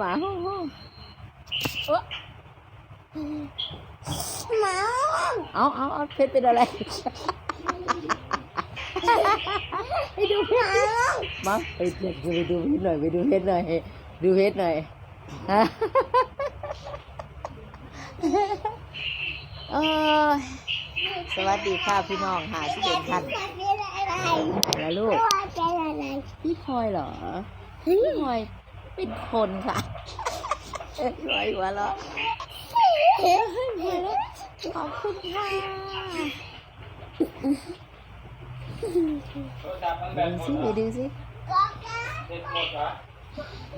หมาฮู้ฮู้เออหมาเอาเอาเอาเพชรเป็นอะไรไปดูเพชรมาไปไปดูเพชรหน่อยไปดูเพชรหน่อยดูเพชรหน่อยฮะสวัสดีค่ะพี่น้องหาที่เด่นทันแล้วลูกพี่พลอยเหรอพี่พลอย เป็นคนค่ะรอยหัวเราะขอบคุณค่ะดูสิไปดูสิ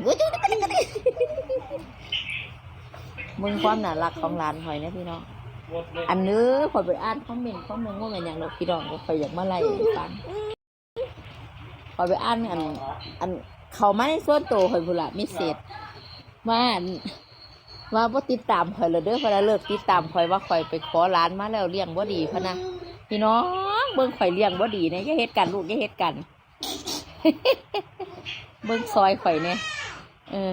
วุ้ยดูดิกระดิกกระดิกมึงความน่ารักของหลานพลอยนะพี่น้องอันเนื้อพอไปอ่านคอมเมนต์คอมเมนต์ว่าเป็นอย่างเราพี่น้องก็คอยอยากมาไล่ฟังพอไปอ่านอันอัน เขามาในส่วนตัวคอยพูดละมิเศษว่าว่าบ่ติดตามคอยเลยเด้อพอแล้วเลิกติดตามคอยว่าคอยไปขอร้านมาแล้วเลี้ยงบ่ดีพะนะพี่น้องเบิ่งข่อยเลี้ยงบ่ดีเนี่ยอย่าเฮ็ดกันลูกอย่าเฮ็ดกัน เบิ่งซอยข่อยเนี่ยเออ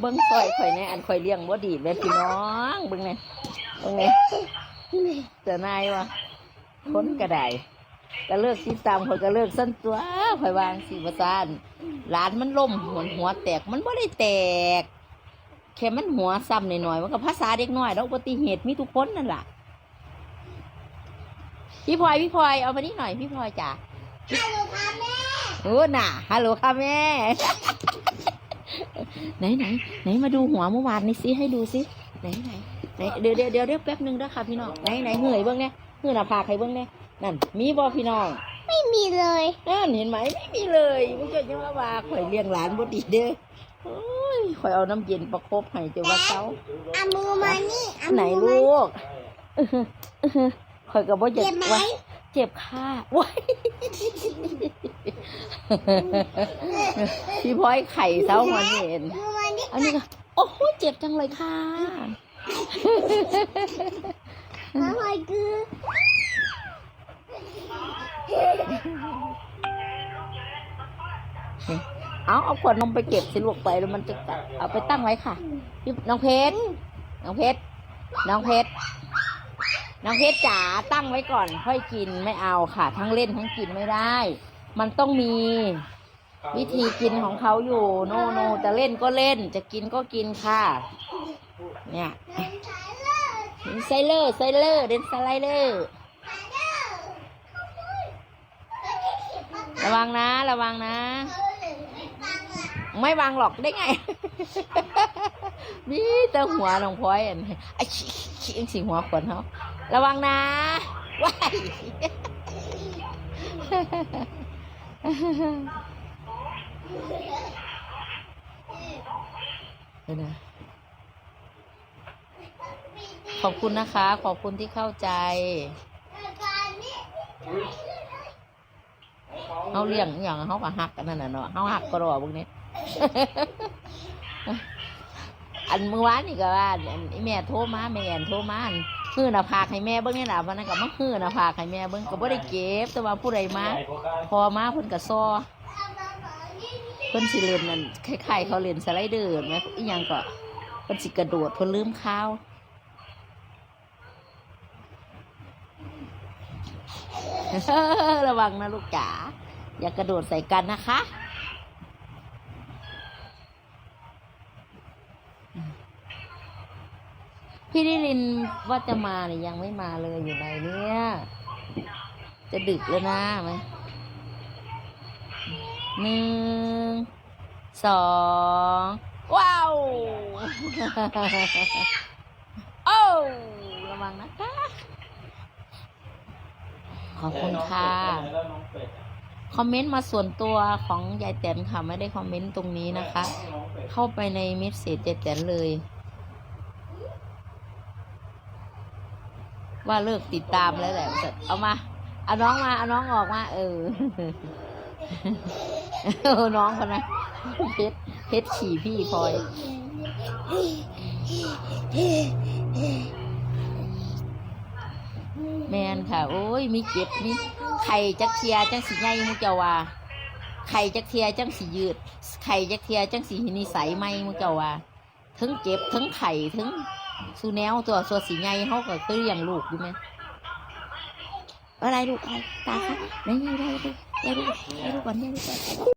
เบิ้งซอยข่อยเนี่ยอันข่อยเลี้ยงบ่ดีเลยพี่น้องเบิ้งเนี่ยเบิ้งเนี่ย จะนายวะคนกระไดก็เลิกติดตามข่อยก็เลิกสั้นตัวข่อยวางสิบซานร้านมันล่มหัวหัวแตกมันบ่ได้แตกแค่มันหัวซ้ำหน่อยๆมันก็ภาษาเด็กน้อยแล้วอุบัติเหตุมีทุกคนนั่นแหละพี่พลอยพี่พลอยเอามานี่หน่อยพี่พลอยจ้ะฮัลโหลค่ะแม่โอ้น่ะฮัลโหลค่ะแม่ไหนไหนไหนมาดูหัวเมื่อวานนี่สิให้ดูสิไหนไหน ไหนเดี๋ยวเดี๋ยวเดี๋ยวเดี๋ยวแป๊บหนึงนะคะพี่น้องไหนไหนเหนื่อยเบิ้งเนี่ยเหนื่อยหน้าผากใครเบิ้งเนี่ยนั่น มีบ่พี่น้องไม่มีเลยนั่นเห็นไหมไม่มีเลยมึงจะยังมาว่าข่อยเลี้ยงหลานบ่ดีเด้อโอ้ยข่อยเอาน้ำเย็นประคบให้เจ้าว่าเขาเอามือมานี่เอาไหนมือมาลูกอื้อหืออื้อหือข่อยก็บ่อยาเจ็บกไหมว่าเจ็บค่ะว้ายพี่พลอยไข่เท้าหัวเห็นมือมานี่ อันนี้ก็โอ้โหเจ็บจังเลยค่ะ อะไรคือเอาเอาขวดนมไปเก็บสิลูกไปแล้วมันจะเอาไปตั้งไว้ค่ะน้องเพชรน้องเพชรน้องเพชรน้องเพชรจ๋าตั้งไว้ก่อนค่อยกินไม่เอาค่ะ ทั้งเล่นทั้งกินไม่ได้ มันต้องมีวิธีกินของเขาอยู่ โนโนจะเล่นก็เล่น จะกินก็กินค่ะ เนี่ยเดนไซเลอร์ไซเลอร์เดนสไลเดอร์ระวังนะ ระวังนะ ไม่วางหรอกได้ไงนี่แต่หัวน้องพลอยอันไอ้ชี้สิหัวขนเขาระวังนะว้ายเดี๋ยวนะข อบคุณนะคะ ขอบคุณที่เข้าใจเขาเลี้ยงอย่างเขาก็หักกันนั่นน่ะเนาะเขาหักก็รอพวกนี้อันเมื่อวานนี่ก็ว่าอันแม่โทรมาแม่แอนโทรมาอันฮื้อหน้าผากให้แม่เบิ้งนี่ล่ะวันนั้นก็มาฮื้อหน้าผากให้แม่เบิ้งก็บ่ได้เก็บแต่ว่าผู้ใดมา พอมาเพิ่นก็ซอเพิ่นสิเล่นนั่นคล้ายๆเขาเล่นสไลเดอร์แม่อีหยังก็เพิ่นสิกระโดดเพิ่นลืมข้าว ระวังนะลูกจ๋า อย่ากระโดดใส่กันนะคะ พี่นิรินว่าจะมาเนี่ยยังไม่มาเลยอยู่ไหนเนี่ย จะดึกแล้วนะไหมหนึ่ง สอง ว้าว โอ้ ระวังนะคะ ขอบคุณค่ะ คอมเมนต์มาส่วนตัวของยายแตนค่ะ ไม่ได้คอมเมนต์ตรงนี้นะคะ เข้าไปในเมสเซจยายแตนเลย ว่าเลิกติดตามแล้วแหละเอามา เอาน้องมา เอาน้องออกมา เออเออน้องคนนะเพชรเพชรขี่พี่พลอย แมนค่ะ โอ้ยมีเจ็บมีไข่จักเชียจังสิใหญ่มุเจ้าว่าไข่จักเทียจังสียืดไข่จักเทียจังสีนิสัยไหมมึงเจ้าว่าทั้งเจ็บทั้งไข่ทั้งสูแนวตัวส่วนสีไงเขาก็คือเลี้ยงลูกอยู่ไหมอะไรลูกอะไรตาครับไม่ได้ได้ลูกได้ลูกได้ลูกก่อนได้ลูกก่อน